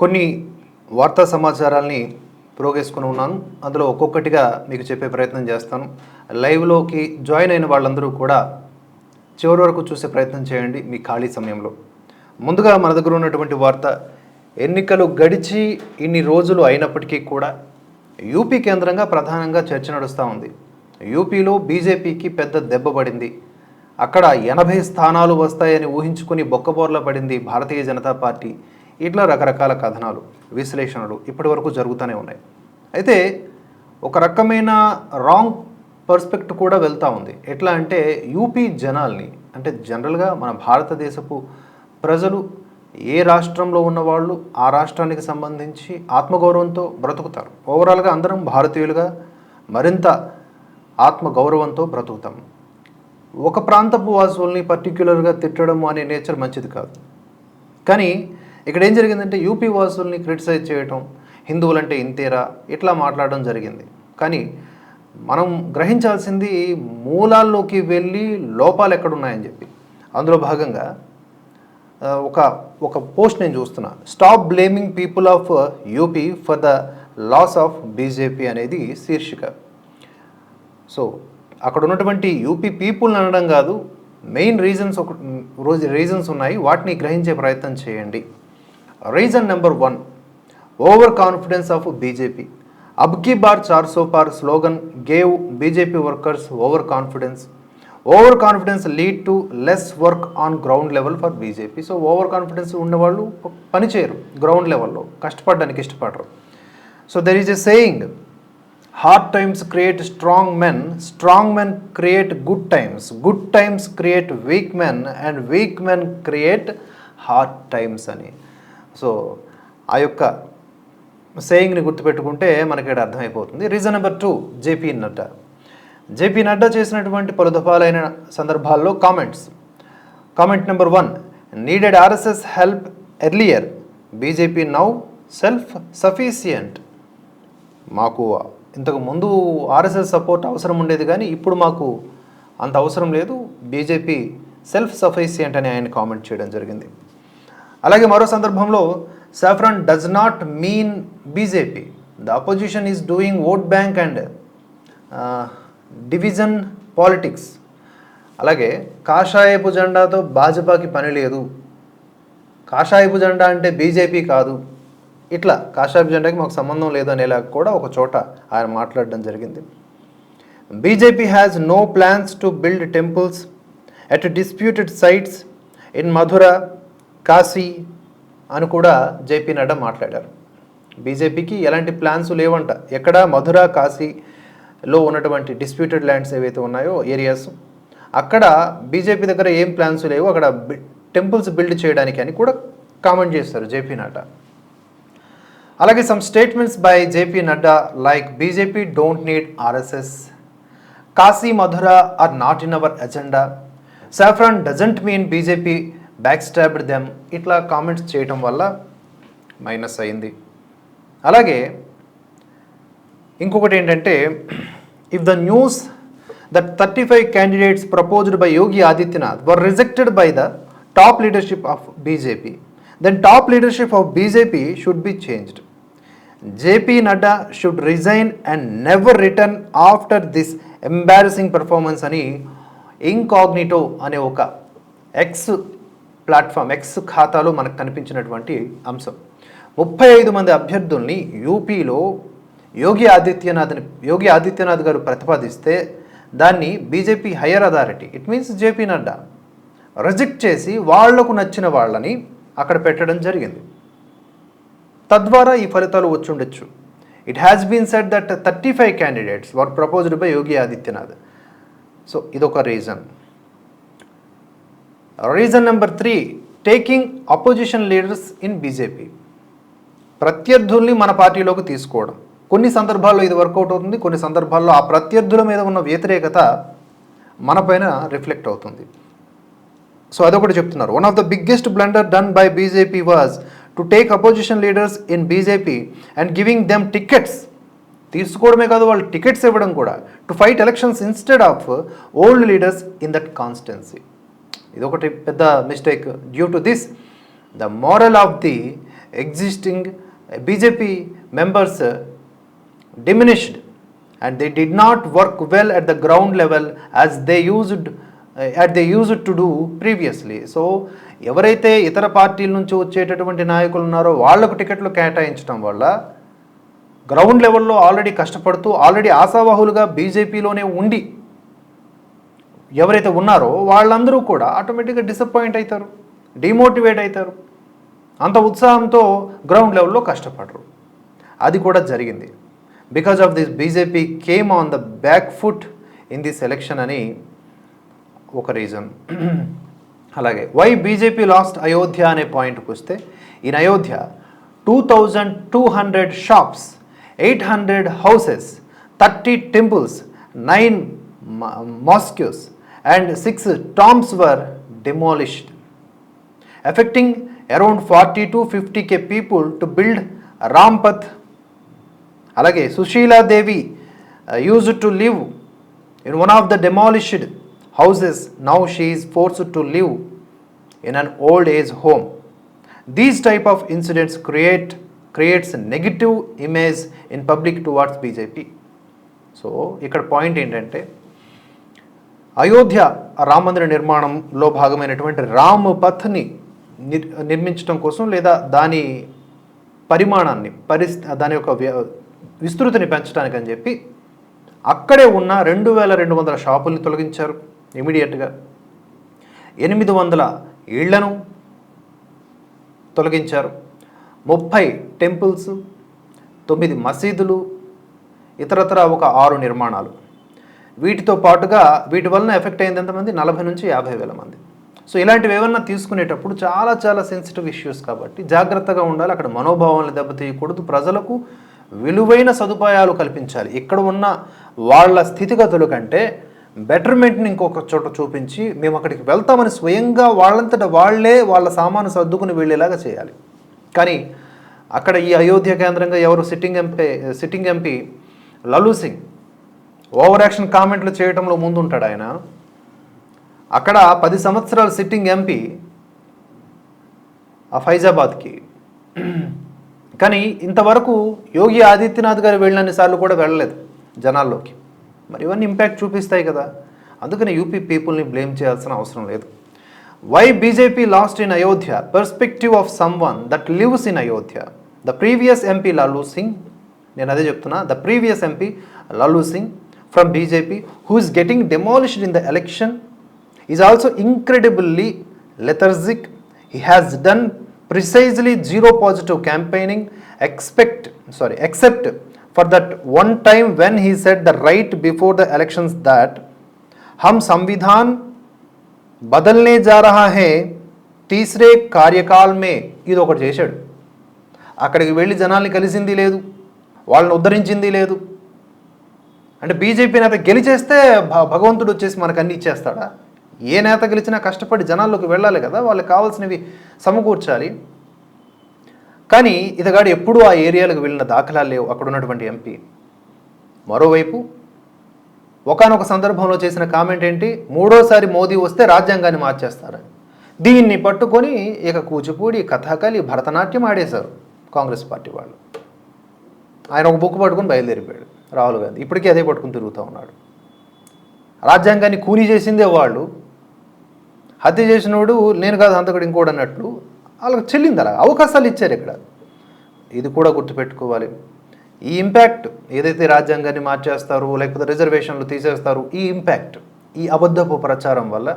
కొన్ని వార్తా సమాచారాల్ని ప్రోగేసుకుని ఉన్నాను. అందులో ఒక్కొక్కటిగా మీకు చెప్పే ప్రయత్నం చేస్తాను. లైవ్లోకి జాయిన్ అయిన వాళ్ళందరూ కూడా చివరి వరకు చూసే ప్రయత్నం చేయండి మీ ఖాళీ సమయంలో. ముందుగా మన దగ్గర ఉన్నటువంటి వార్త ఎన్నికలు గడిచి ఇన్ని రోజులు అయినప్పటికీ కూడా యూపీ కేంద్రంగా ప్రధానంగా చర్చ నడుస్తూ ఉంది. యూపీలో బీజేపీకి పెద్ద దెబ్బ పడింది. అక్కడ ఎనభై స్థానాలు వస్తాయని ఊహించుకుని బొక్కబోర్ల పడింది భారతీయ జనతా పార్టీ. ఇట్లా రకరకాల కథనాలు విశ్లేషణలు ఇప్పటి వరకు జరుగుతూనే ఉన్నాయి. అయితే ఒక రకమైన రాంగ్ పర్స్పెక్ట్ కూడా వెళ్తూ ఉంది. ఎట్లా అంటే యూపీ జనాల్ని అంటే జనరల్గా మన భారతదేశపు ప్రజలు ఏ రాష్ట్రంలో ఉన్నవాళ్ళు ఆ రాష్ట్రానికి సంబంధించి ఆత్మగౌరవంతో బ్రతుకుతారు. ఓవరాల్గా అందరం భారతీయులుగా మరింత ఆత్మగౌరవంతో బ్రతుకుతాం. ఒక ప్రాంతపు వాసుల్ని పర్టిక్యులర్గా తిట్టడం అనే నేచర్ మంచిది కాదు. కానీ ఇక్కడ ఏం జరిగిందంటే యూపీ వాసుల్ని క్రిటిసైజ్ చేయటం హిందువులంటే ఇంతేరా ఇట్లా మాట్లాడడం జరిగింది. కానీ మనం గ్రహించాల్సింది మూలాల్లోకి వెళ్ళి లోపాలు ఎక్కడున్నాయని చెప్పి. అందులో భాగంగా ఒక ఒక పోస్ట్ నేను చూస్తున్నా. Stop blaming people of UP for the loss of BJP అనేది శీర్షిక. సో అక్కడ ఉన్నటువంటి యూపీ పీపుల్ని అనడం కాదు మెయిన్ రీజన్స్ ఒక రోజు రీజన్స్ ఉన్నాయి. వాటిని గ్రహించే ప్రయత్నం చేయండి. Reason number one over confidence of BJP అబ్కి బార్ చార్ సో పార్ slogan gave BJP workers over confidence over confidence lead to less work on ground level for BJP so over confidence ఉన్నవాళ్ళు పనిచేయరు గ్రౌండ్ లెవెల్లో కష్టపడడానికి ఇష్టపడరు. So there is a saying hard times create strong men strong men create good times good times create weak men and weak men create hard times అని. So ఆ యొక్క సేయింగ్ని గుర్తుపెట్టుకుంటే మనకి ఇక్కడ అర్థమైపోతుంది reason number two JP Nadda. JP Nadda చేసినటువంటి పలు దఫాలైన సందర్భాల్లో comments comment number one needed RSS help earlier BJP now self sufficient మాకు ఇంతకు ముందు ఆర్ఎస్ఎస్ సపోర్ట్ అవసరం ఉండేది కానీ ఇప్పుడు మాకు అంత అవసరం లేదు. బీజేపీ సెల్ఫ్ సఫీషియంట్ అని ఆయన కామెంట్ చేయడం జరిగింది. అలాగే మరో సందర్భంలో saffron does not mean BJP the opposition is doing vote bank and division politics అలాగే కాషాయపు జెండాతో భాజపాకి పని లేదు. కాషాయపు జెండా అంటే బీజేపీ కాదు. ఇట్లా కాషాయపు జెండాకి మాకు సంబంధం లేదు అనేలా కూడా ఒక చోట ఆయన మాట్లాడడం జరిగింది. BJP has no plans to build temples at disputed sites in Mathura Kashi అని కూడా జేపీ నడ్డా మాట్లాడారు. బీజేపీకి ఎలాంటి ప్లాన్స్ లేవంట. ఎక్కడ మధుర కాశీలో ఉన్నటువంటి డిస్ప్యూటెడ్ ల్యాండ్స్ ఏవైతే ఉన్నాయో ఏరియాస్ అక్కడ బీజేపీ దగ్గర ఏం ప్లాన్స్ లేవు. అక్కడ టెంపుల్స్ బిల్డ్ చేయడానికి అని కూడా కామెంట్ చేస్తారు జేపీ నడ్డా. అలాగే some statements by JP Nadda like BJP don't need RSS Kashi Mathura are not in our agenda saffron doesn't mean BJP back stabbed them ఇట్లా కామెంట్స్ చేయటం వల్ల మైనస్ అయింది. అలాగే ఇంకొకటి ఏంటంటే if the news that thirty five candidates proposed by Yogi Adityanath were rejected by the top leadership of BJP then top leadership of BJP should be changed JP Nadda should resign and never return after this embarrassing performance అని incognito అనే ఒక X platform X ఖాతాలో మనకు కనిపించినటువంటి అంశం. ముప్పై ఐదు మంది అభ్యర్థుల్ని యూపీలో యోగి ఆదిత్యనాథ్ని యోగి ఆదిత్యనాథ్ గారు ప్రతిపాదిస్తే దాన్ని BJP higher authority it means JP Nadda reject చేసి వాళ్ళకు నచ్చిన వాళ్ళని అక్కడ పెట్టడం జరిగింది. తద్వారా ఈ ఫలితాలు వచ్చుండొచ్చు. It has been said that thirty five candidates were proposed by Yogi Adityanath. So ఇదొక reason reason number three taking opposition leaders in BJP ప్రత్యర్థుల్ని మన పార్టీలోకి తీసుకోవడం. కొన్ని సందర్భాల్లో ఇది వర్కౌట్ అవుతుంది కొన్ని సందర్భాల్లో ఆ ప్రత్యర్థుల మీద ఉన్న వ్యతిరేకత మనపైన రిఫ్లెక్ట్ అవుతుంది. సో అదొకటి చెప్తున్నారు. One of the biggest blunder done by BJP was to take opposition leaders in BJP and giving them tickets తీసుకోవడమే కాదు వాళ్ళు టికెట్స్ ఇవ్వడం కూడా. To fight elections instead of old leaders in that constituency ఇది ఒకటి పెద్ద mistake due to this the morale of the existing BJP members diminished and they did not work well at the ground level as they used at they used to do previously so ఎవరైతే ఇతర పార్టీల నుంచి వచ్చేటటువంటి నాయకులు ఉన్నారో వాళ్ళకు టికెట్లు కేటాయించడం వల్ల గ్రౌండ్ లెవెల్లో ఆల్రెడీ కష్టపడుతూ ఆల్రెడీ ఆశావాహులుగా బీజేపీలోనే ఉండి ఎవరైతే ఉన్నారో వాళ్ళందరూ కూడా ఆటోమేటిక్గా డిసప్పాయింట్ అవుతారు డిమోటివేట్ అవుతారు. అంత ఉత్సాహంతో గ్రౌండ్ లెవెల్లో కష్టపడరు. అది కూడా జరిగింది. Because of this BJP came on the back foot in this election అని ఒక రీజన్ అలాగే వై బీజేపీ లాస్ట్ అయోధ్య అనే పాయింట్కి వస్తే in Ayodhya two thousand two hundred shops eight hundred houses thirty temples nine mosques and six tombs were demolished affecting around 40 to 50 k people to build Rampath. అలాగే Sushila Devi used to live in one of the demolished houses now she is forced to live in an old age home these type of incidents create creates negative image in public towards BJP so ఇక్కడ point ఏంటంటే అయోధ్య రామ మందిర నిర్మాణంలో భాగమైనటువంటి రామ్ పథ్ని నిర్ నిర్మించడం కోసం లేదా దాని పరిమాణాన్ని పరిస్ దాని యొక్క విస్తృతిని పెంచడానికి అని చెప్పి అక్కడే ఉన్న రెండు వేల రెండు వందల షాపుల్ని తొలగించారు ఇమీడియట్గా. ఎనిమిది వందల ఇళ్ళను తొలగించారు. ముప్పై టెంపుల్స్ తొమ్మిది మసీదులు ఇతరతర ఒక ఆరు నిర్మాణాలు. వీటితో పాటుగా వీటి వలన ఎఫెక్ట్ అయింది ఎంతమంది? నలభై నుంచి యాభై వేల మంది. సో ఇలాంటివి ఏమన్నా తీసుకునేటప్పుడు చాలా చాలా సెన్సిటివ్ ఇష్యూస్ కాబట్టి జాగ్రత్తగా ఉండాలి. అక్కడ మనోభావాలను దెబ్బతీయకూడదు. ప్రజలకు విలువైన సదుపాయాలు కల్పించాలి. ఇక్కడ ఉన్న వాళ్ళ స్థితిగతుల కంటే బెటర్మెంట్ని ఇంకొక చోట చూపించి మేము అక్కడికి వెళ్తామని స్వయంగా వాళ్ళంతట వాళ్ళే వాళ్ళ సామాను సర్దుకుని వెళ్ళేలాగా చేయాలి. కానీ అక్కడ ఈ అయోధ్య కేంద్రంగా ఎవరు sitting MP sitting MP Lallu Singh over action కామెంట్లు చేయడంలో ముందుంటాడు ఆయన. అక్కడ పది సంవత్సరాలు సిట్టింగ్ ఎంపీ ఆ ఫైజాబాద్కి. కానీ ఇంతవరకు యోగి ఆదిత్యనాథ్ గారు వెళ్ళినన్ని సార్లు కూడా వెళ్ళలేదు జనాల్లోకి. మరి ఇవన్నీ ఇంపాక్ట్ చూపిస్తాయి కదా. అందుకని యూపీ పీపుల్ని బ్లేమ్ చేయాల్సిన అవసరం లేదు. Why BJP lost in Ayodhya? Perspective of someone that lives in Ayodhya the previous MP Lallu Singh నేను అదే చెప్తున్నా the previous MP Lallu Singh from BJP who is getting demolished in the election is also incredibly lethargic he has done precisely zero positive campaigning expect sorry except for that one time when he said the right before the elections that हम संविधान బదల్నే जा रहा है తీసరే కార్యకాల్ మే ఇది ఒకటి చేశాడు అక్కడికి వెళ్ళి జనాల్ని కలిసింది లేదు వాళ్ళని ఉద్ధరించింది లేదు అంటే బీజేపీ నేత గెలిచేస్తే భ- భగవంతుడు వచ్చేసి మనకు అన్ని ఇచ్చేస్తాడా? ఏ నేత గెలిచినా కష్టపడి జనాల్లోకి వెళ్ళాలి కదా వాళ్ళకి కావాల్సినవి సమకూర్చాలి. కానీ ఇతగాడు ఎప్పుడూ ఆ ఏరియాలకు వెళ్ళిన దాఖలాలు లేవు అక్కడ ఉన్నటువంటి ఎంపీ మరోవైపు ఒకానొక సందర్భంలో చేసిన కామెంట్ ఏంటి? మూడోసారి మోదీ వస్తే రాజ్యాంగాన్ని మార్చేస్తారని. దీన్ని పట్టుకొని ఇక కూచిపూడి కథాకళి భరతనాట్యం ఆడేశారు కాంగ్రెస్ పార్టీ వాళ్ళు. ఆయన ఒక బుక్ పట్టుకొని బయలుదేరిపోయాడు. రాహుల్ గాంధీ. ఇప్పటికీ అదే పట్టుకుని తిరుగుతూ ఉన్నాడు. రాజ్యాంగాన్ని కూలీ చేసిందే వాళ్ళు. హత్య చేసినోడు నేను కాదు అంతకుడు ఇంకోడు అన్నట్లు వాళ్ళకి చెల్లింది అలా అవకాశాలు ఇచ్చారు ఇక్కడ. ఇది కూడా గుర్తుపెట్టుకోవాలి. ఈ ఇంపాక్ట్ ఏదైతే రాజ్యాంగాన్ని మార్చేస్తారు లేకపోతే రిజర్వేషన్లు తీసేస్తారు ఈ ఇంపాక్ట్ ఈ అబద్ధపు ప్రచారం వల్ల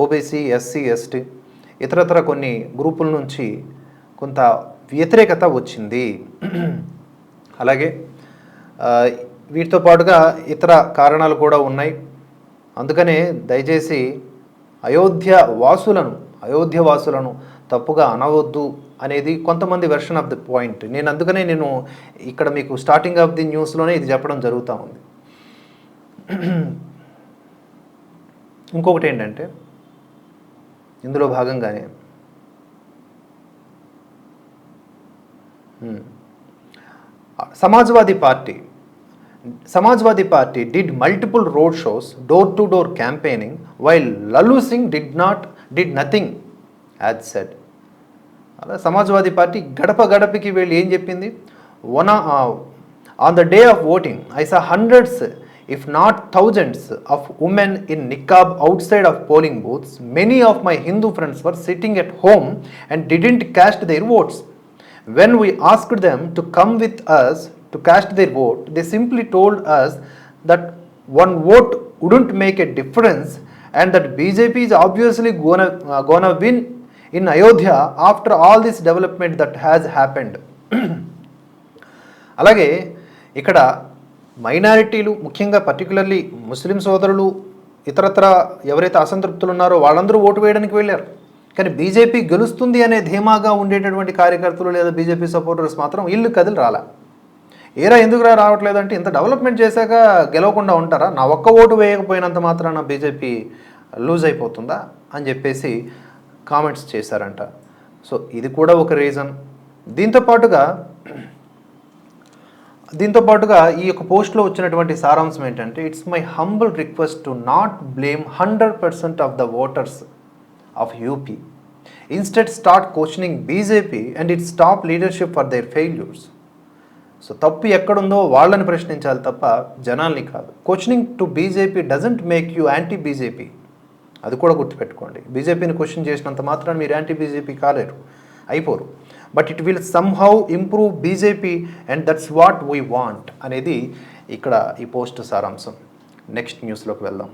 ఓబీసీ ఎస్సీ ఎస్టీ ఇతరతర కొన్ని గ్రూపుల నుంచి కొంత వ్యతిరేకత వచ్చింది. అలాగే వీటితో పాటుగా ఇతర కారణాలు కూడా ఉన్నాయి. అందుకనే దయచేసి అయోధ్య వాసులను అయోధ్య వాసులను తప్పుగా అనవద్దు అనేది కొంతమంది వెర్షన్ ఆఫ్ ది పాయింట్ నేను అందుకనే నేను ఇక్కడ మీకు స్టార్టింగ్ ఆఫ్ ది న్యూస్లోనే ఇది చెప్పడం జరుగుతూ ఉంది. ఇంకొకటి ఏంటంటే ఇందులో భాగంగానే Samajwadi party Samajwadi party did multiple road shows door to door campaigning while Lallu Singh did not did nothing as said అలా సమాజ్వాదీ పార్టీ గడప గడపకి వెళ్ళి ఏం చెప్పింది? One on the day of voting I saw hundreds if not thousands of women in niqab outside of polling booths many of my Hindu friends were sitting at home and didn't cast their votes When we asked them to come with us to cast their vote, they simply told us that one vote wouldn't make a difference and that BJP is obviously gonna, uh, gonna win in Ayodhya after all this development that has happened. అలాగే ఇక్కడ మైనారిటీలు ముఖ్యంగా particularly ముస్లిం సోదరులు ఇతరత్ర ఎవరైతే అసంతృప్తులు ఉన్నారో వాళ్ళందరూ vote వేయడానికి వెళ్ళారు కానీ బీజేపీ గెలుస్తుంది అనే ధీమాగా ఉండేటటువంటి కార్యకర్తలు లేదా బీజేపీ సపోర్టర్స్ మాత్రం ఇల్లు కదిలి రాలా. ఏరా ఎందుకు రావట్లేదు రావట్లేదంటే ఇంత డెవలప్మెంట్ చేశాక గెలవకుండా ఉంటారా? నా ఒక్క ఓటు వేయకపోయినంత మాత్రాన బీజేపీ లూజ్ అయిపోతుందా? అని చెప్పేసి కామెంట్స్ చేశారంట. సో ఇది కూడా ఒక రీజన్. దీంతో పాటుగా దీంతో పాటుగా ఈ యొక్క పోస్ట్లో వచ్చినటువంటి సారాంశం ఏంటంటే it's my humble request to not blame hundred percent of the voters of UP Instead, start questioning BJP and its top leadership for their failures. So తప్పు ఎక్కడుందో వాళ్ళని ప్రశ్నించాలి తప్ప జనాల్ని కాదు. Questioning to BJP doesn't make you anti BJP అది కూడా గుర్తుపెట్టుకోండి. బీజేపీని క్వశ్చన్ చేసినంత మాత్రాన్ని మీరు యాంటీ బీజేపీ కాలేరు. అయిపోరు. But it will somehow improve BJP and that's what we want అనేది ఇక్కడ ఈ పోస్ట్ సారాంశం. నెక్స్ట్ న్యూస్లోకి వెళ్దాం.